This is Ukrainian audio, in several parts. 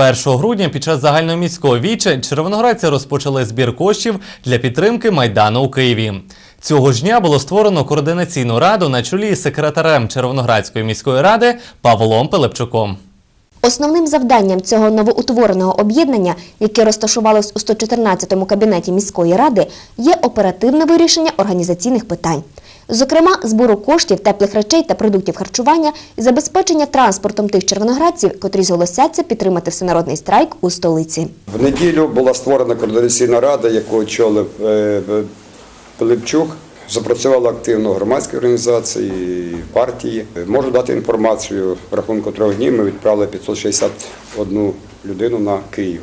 1 грудня під час загальноміського віча червоноградці розпочали збір коштів для підтримки Майдану у Києві. Цього ж дня було створено координаційну раду на чолі з секретарем Червоноградської міської ради Павлом Пилипчуком. Основним завданням цього новоутвореного об'єднання, яке розташувалось у 114-му кабінеті міської ради, є оперативне вирішення організаційних питань. Зокрема, збору коштів, теплих речей та продуктів харчування і забезпечення транспортом тих червоноградців, котрі зголосяться підтримати всенародний страйк у столиці. В неділю була створена координаційна рада, яку очолив е, е, Пилипчук. Запрацювали активно громадські організації, партії. Можу дати інформацію. В рахунку трьох днів ми відправили 561 людину на Київ.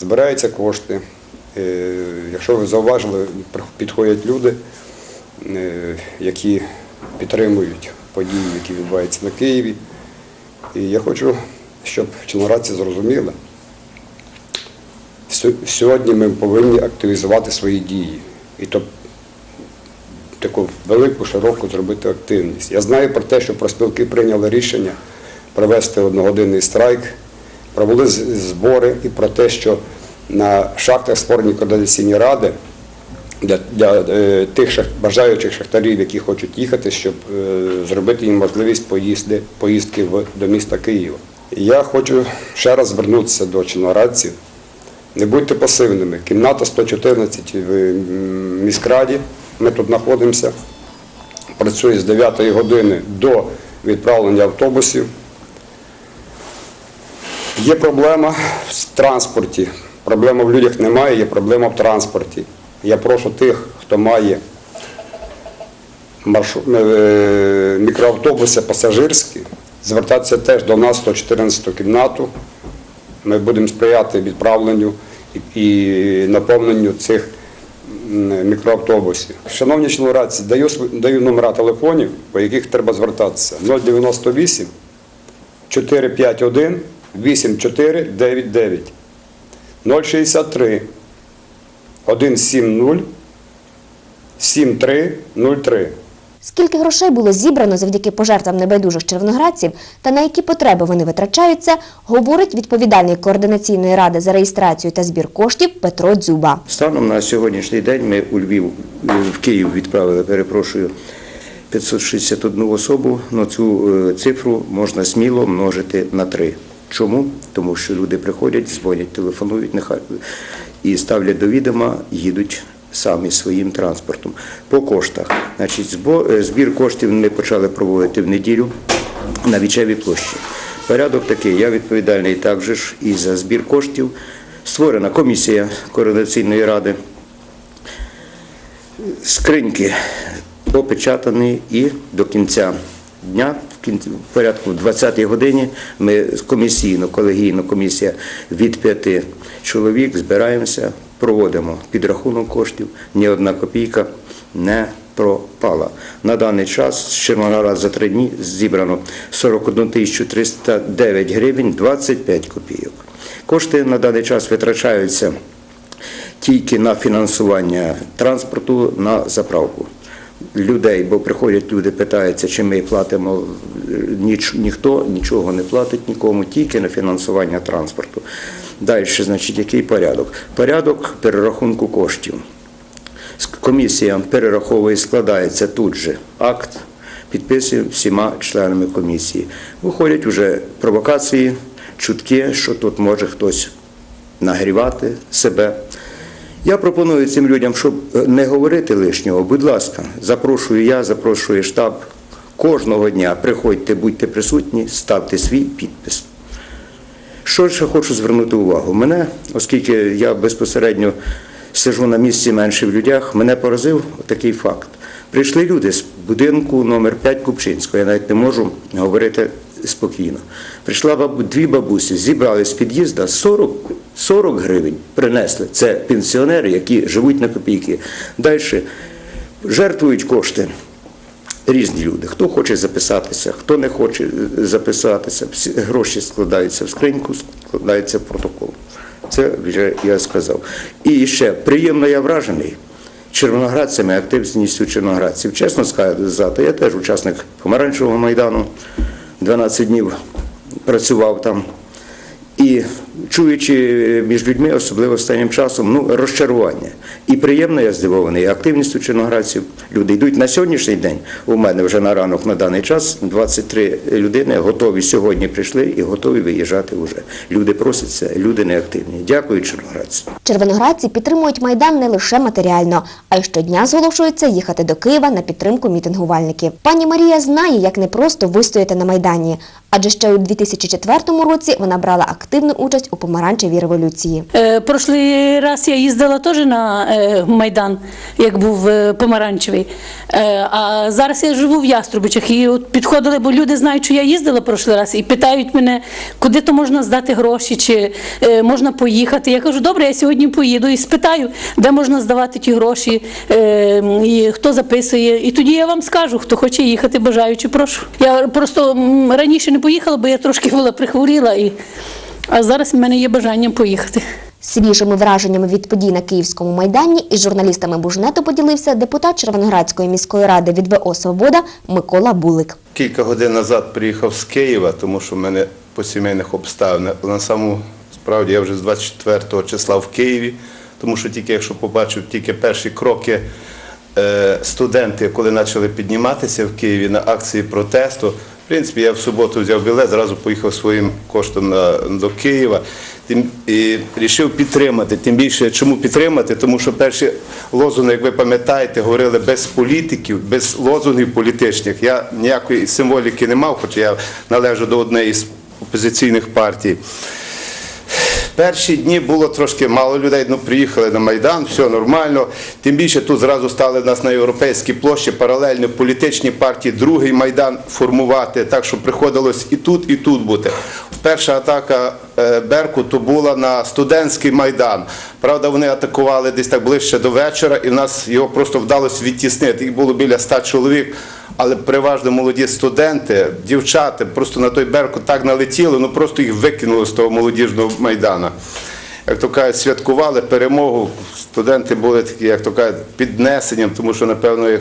Збираються кошти. Е, Якщо ви зауважили, підходять люди, які підтримують події, які відбуваються на Києві. І я хочу, щоб чинорадці зрозуміли, Сьогодні ми повинні активізувати свої дії. І то таку велику, широку зробити активність. Я знаю про те, що профспілки прийняли рішення провести одногодинний страйк, провели збори і про те, що на шахтах створені координаційні ради для, для е, тих шах- бажаючих шахтарів, які хочуть їхати, щоб е, зробити їм можливість поїзди, поїздки в, до міста Києва. Я хочу ще раз звернутися до чинорадців. Не будьте пасивними. Кімната 114 в міськраді. Ми тут знаходимося. Працює з 9 години до відправлення автобусів. Є проблема в транспорті. Проблема в людях немає, є проблема в транспорті. Я прошу тих, хто має е, мікроавтобуси пасажирські, звертатися теж до нас 114 кімнату. Ми будемо сприяти відправленню і наповненню цих мікроавтобусів. Шановні членораці, даю, даю номера телефонів, по яких треба звертатися. 098 451 8499 063 170 7303. Скільки грошей було зібрано завдяки пожертвам небайдужих червоноградців та на які потреби вони витрачаються, говорить відповідальний координаційної ради за реєстрацію та збір коштів Петро Дзюба. Станом на сьогоднішній день ми у Львів в Київ відправили, перепрошую, 561 особу. Ну цю е, цифру можна сміло множити на три. Чому? Тому що люди приходять, дзвонять, телефонують, нехай і ставлять до відома, їдуть самі своїм транспортом. По коштах. Значить, е, збір коштів ми почали проводити в неділю на Вічевій площі. Порядок такий, я відповідальний також і за збір коштів. Створена комісія координаційної ради. Скриньки опечатані і до кінця дня, в кінці- в порядку 20-й годині, ми комісійно, колегійно комісія від п'яти чоловік збираємося, проводимо підрахунок коштів, ні одна копійка не пропала. На даний час з Червоноград за три дні зібрано 41 309 гривень 25 копійок. Кошти на даний час витрачаються тільки на фінансування транспорту на заправку. Людей, бо приходять люди, питаються, чи ми платимо. Ніч, ніхто нічого не платить нікому, тільки на фінансування транспорту. Далі, значить, який порядок? Порядок перерахунку коштів. Комісія перераховує, складається тут же акт, підписує всіма членами комісії. Виходять вже провокації, чутки, що тут може хтось нагрівати себе. Я пропоную цим людям, щоб е, не говорити лишнього, будь ласка, запрошую я, запрошую штаб. Кожного дня приходьте, будьте присутні, ставте свій підпис. Що ще хочу звернути увагу? Мене, оскільки я безпосередньо сижу на місці менше в людях, мене поразив такий факт. Прийшли люди з будинку номер 5 Купчинського, я навіть не можу говорити спокійно. Прийшла бабу, дві бабусі, зібрали з під'їзда 40, 40 гривень, принесли. Це пенсіонери, які живуть на копійки. Далі жертвують кошти. Різні люди. Хто хоче записатися, хто не хоче е, записатися. Всі гроші складаються в скриньку, складаються в протокол. Це вже я сказав. І ще приємно я вражений червоноградцями, активністю червоноградців. Чесно сказати, я теж учасник помаранчевого майдану, 12 днів працював там. І чуючи між людьми, особливо останнім часом, ну, розчарування. І приємно я здивований активністю черноградців. Люди йдуть на сьогоднішній день. У мене вже на ранок на даний час 23 людини готові сьогодні прийшли і готові виїжджати вже. Люди просяться, люди неактивні. Дякую, черноградці. Червоноградці підтримують Майдан не лише матеріально, а й щодня зголошуються їхати до Києва на підтримку мітингувальників. Пані Марія знає, як непросто вистояти на Майдані, адже ще у 2004 році вона брала активну участь у помаранчевій революції. Е, Прошлий раз я їздила теж на е, Майдан, як був е, помаранчевий. Е, А зараз я живу в Яструбичах і от підходили, бо люди знають, що я їздила прошлий раз, і питають мене, куди то можна здати гроші, чи е, можна поїхати. Я кажу, добре, я сьогодні поїду і спитаю, де можна здавати ті гроші, е, і хто записує. І тоді я вам скажу, хто хоче їхати, бажаючи, прошу. Я просто раніше не поїхала, бо я трошки була прихворіла, і, а зараз в мене є бажання поїхати. Свіжими враженнями від подій на Київському майдані із журналістами Бужнету поділився депутат Червоноградської міської ради від ВО «Свобода» Микола Булик. Кілька годин назад приїхав з Києва, тому що в мене по сімейних обставинах. На самому справді я вже з 24 числа в Києві, тому що тільки якщо побачив тільки перші кроки е, студенти, коли почали підніматися в Києві на акції протесту. Принципі, я в суботу взяв білет, зразу поїхав своїм коштом на, до Києва тим, і вирішив підтримати. Тим більше, чому підтримати? Тому що перші лозунги, як ви пам'ятаєте, говорили без політиків, без лозунгів політичних. Я ніякої символіки не мав, хоча я належу до однієї з опозиційних партій. Перші дні було трошки мало людей, ну приїхали на Майдан, все нормально. Тим більше тут зразу стали нас на європейській площі паралельно політичні партії, другий Майдан формувати, так що приходилось і тут, і тут бути. Перша атака е, Беркуту була на студентський майдан. Правда, вони атакували десь так ближче до вечора, і в нас його просто вдалося відтіснити. Їх було біля ста чоловік. Але переважно молоді студенти, дівчата просто на той беркут так налетіли, ну просто їх викинули з того молодіжного майдана. Як то кажуть, святкували перемогу. Студенти були такі, як то кажуть, піднесенням, тому що, напевно, їх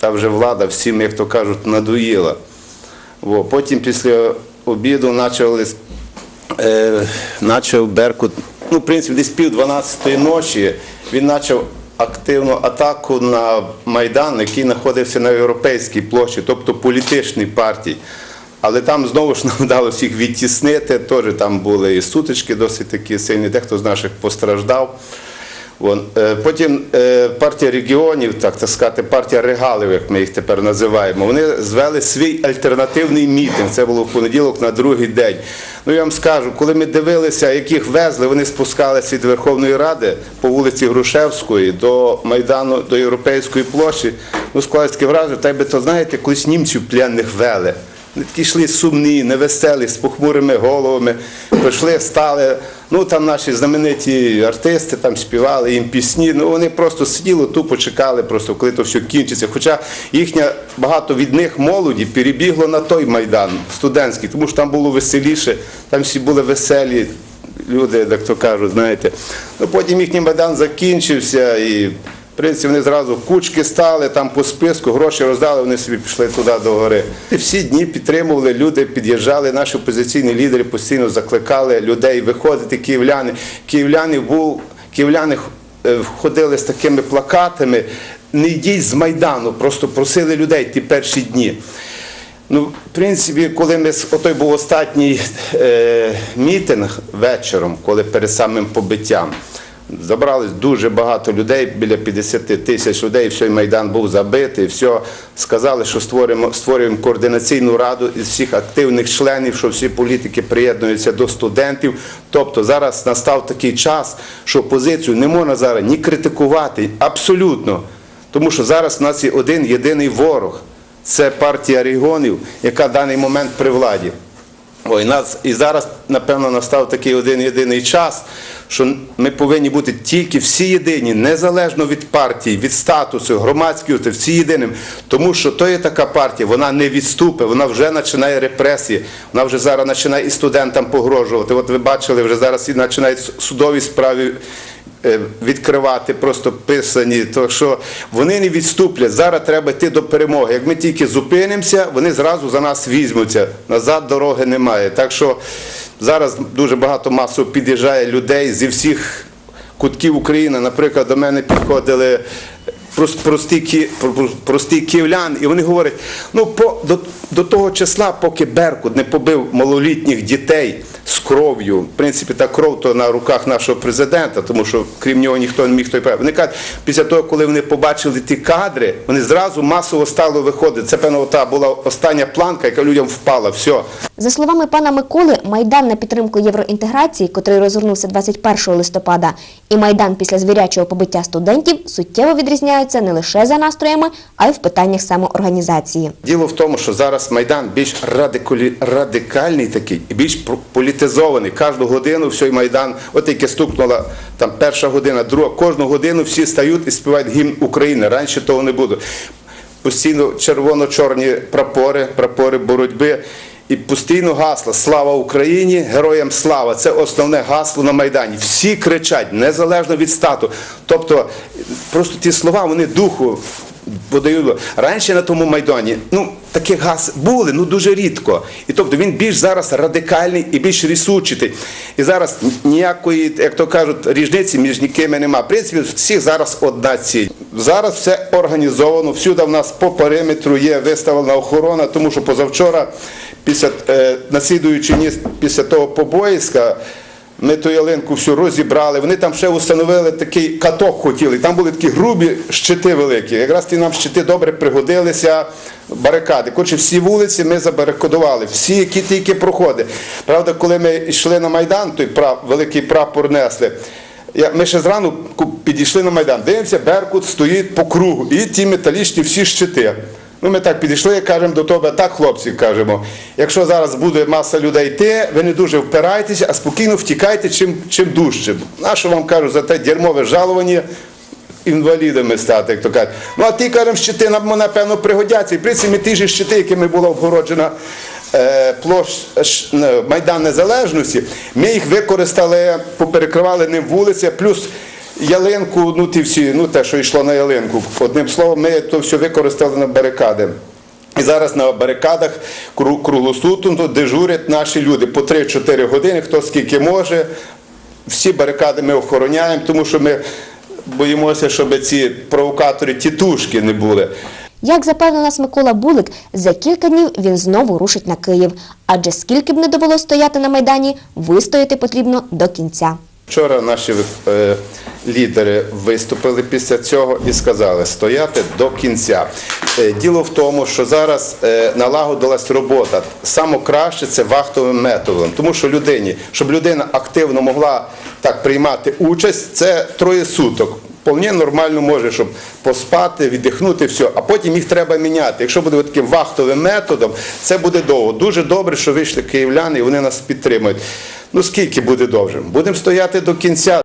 та вже влада всім, як то кажуть, надоїла. Во. Потім після обіду почали, е, Беркут, ну, в принципі, десь пів 12 ночі він почав активну атаку на Майдан, який знаходився на європейській площі, тобто політичній партії. Але там знову ж нам вдалося їх відтіснити. Теж там були і сутички досить такі сильні, дехто з наших постраждав. Вон. Е, Потім е, партія регіонів, так, так сказати, партія регалів, як ми їх тепер називаємо, вони звели свій альтернативний мітинг. Це було в понеділок на другий день. Ну я вам скажу, коли ми дивилися, яких везли, вони спускалися від Верховної Ради по вулиці Грушевської до Майдану, до Європейської площі. Ну, склалось таке враження, так би то знаєте, колись німців пленних вели. Вони такі йшли сумні, невеселі, з похмурими головами. Прийшли, стали. Ну там наші знамениті артисти там співали їм пісні. Ну вони просто сиділи, тупо чекали, просто коли то все кінчиться. Хоча їхня багато від них молоді перебігло на той майдан студентський, тому що там було веселіше, там всі були веселі люди, як то кажуть, знаєте. Ну потім їхній майдан закінчився і. Принципі, вони зразу кучки стали там по списку, гроші роздали, вони собі пішли туди до гори. І всі дні підтримували, люди під'їжджали, наші опозиційні лідери постійно закликали людей виходити, київляни. Київляни був, київляни е, ходили з такими плакатами, не йдіть з Майдану, просто просили людей ті перші дні. Ну, в принципі, коли ми отой був останній е, мітинг вечором, коли перед самим побиттям, забрались дуже багато людей, біля 50 тисяч людей, все, майдан був забитий, все. Сказали, що створимо, створюємо координаційну раду із всіх активних членів, що всі політики приєднуються до студентів. Тобто зараз настав такий час, що опозицію не можна зараз ні критикувати, абсолютно. Тому що зараз у нас є один єдиний ворог. Це партія регіонів, яка в даний момент при владі. Ой, нас і зараз, напевно, настав такий один єдиний час, що ми повинні бути тільки всі єдині, незалежно від партії, від статусу, громадськості, всі єдиним. Тому що то є така партія, вона не відступить, вона вже починає репресії, вона вже зараз починає і студентам погрожувати. От ви бачили, вже зараз і починають судові справи е, відкривати, просто писані, то що вони не відступлять. Зараз треба йти до перемоги. Як ми тільки зупинимося, вони зразу за нас візьмуться. Назад дороги немає. Так що Зараз дуже багато масово під'їжджає людей зі всіх кутків України. Наприклад, до мене підходили прості, прості київляни, і вони говорять: ну по, до, до того числа, поки Беркут не побив малолітніх дітей з кров'ю, в принципі, та кров то на руках нашого президента, тому що крім нього ніхто не міг той правити. Вони кажуть, після того, коли вони побачили ті кадри, вони зразу масово стали виходити. Це певно, та була остання планка, яка людям впала. Все. За словами пана Миколи, майдан на підтримку євроінтеграції, котрий розгорнувся 21 листопада, і майдан після звірячого побиття студентів суттєво відрізняються не лише за настроями, а й в питаннях самоорганізації. Діло в тому, що зараз Майдан більш радикалі, радикальний такий більш політизований. Кожну годину всій Майдан, от яке стукнула там перша година, друга, кожну годину всі стають і співають гімн України. Раніше того не було. Постійно червоно-чорні прапори, прапори боротьби. І постійно гасло Слава Україні! Героям слава! Це основне гасло на Майдані. Всі кричать, незалежно від стату. Тобто, просто ті слова, вони духу подають. Раніше на тому Майдані, ну, такі газ були, ну дуже рідко. І тобто він більш зараз радикальний і більш рішучий. І зараз ніякої, як то кажуть, різниці між нікими немає. В принципі, всіх зараз одна ціль. Зараз все організовано. Всюди в нас по периметру є виставлена охорона, тому що позавчора, після е, наслідуючи ніс після того побоїська, ми ту ялинку всю розібрали. Вони там ще встановили такий каток хотіли. Там були такі грубі щити великі. Якраз ті нам щити добре пригодилися. Барикади. Коротше, всі вулиці ми забарикадували, всі, які тільки проходи. Правда, коли ми йшли на Майдан, той прав, великий прапор несли. Ми ще зранку підійшли на Майдан. Дивимося, Беркут стоїть по кругу. І ті металічні всі щити. Ну, ми так підійшли кажемо до тебе, так, хлопці, кажемо, якщо зараз буде маса людей йти, ви не дуже впирайтеся, а спокійно втікайте чим, чим дужче. На що вам кажуть за те дерьмове жалування інвалідами стати, як то кажуть. Ну, а ті, кажемо, щити нам, напевно, пригодяться. І в принципі, ті ж щити, якими була обгороджена е, площ, ш- Майдан Незалежності, ми їх використали, поперекривали ним вулиці, плюс ялинку, ну ті всі, ну те, що йшло на ялинку. Одним словом, ми то все використали на барикади. І зараз на барикадах кру- круглосутно дежурять наші люди по 3-4 години, хто скільки може. Всі барикади ми охороняємо, тому що ми боїмося, щоб ці провокатори тітушки не були. Як запевнив Микола Булик, за кілька днів він знову рушить на Київ. Адже скільки б не довелося стояти на Майдані, вистояти потрібно до кінця. Вчора наші е, лідери виступили після цього і сказали стояти до кінця. Е, діло в тому, що зараз е, налагодилась робота. Саме краще це вахтовим методом, тому що людині, щоб людина активно могла так приймати участь, це троє суток. Вполне нормально може, щоб поспати, віддихнути, все, а потім їх треба міняти. Якщо буде таким вахтовим методом, це буде довго. Дуже добре, що вийшли київляни і вони нас підтримують. Ну скільки буде довжим? Будемо стояти до кінця.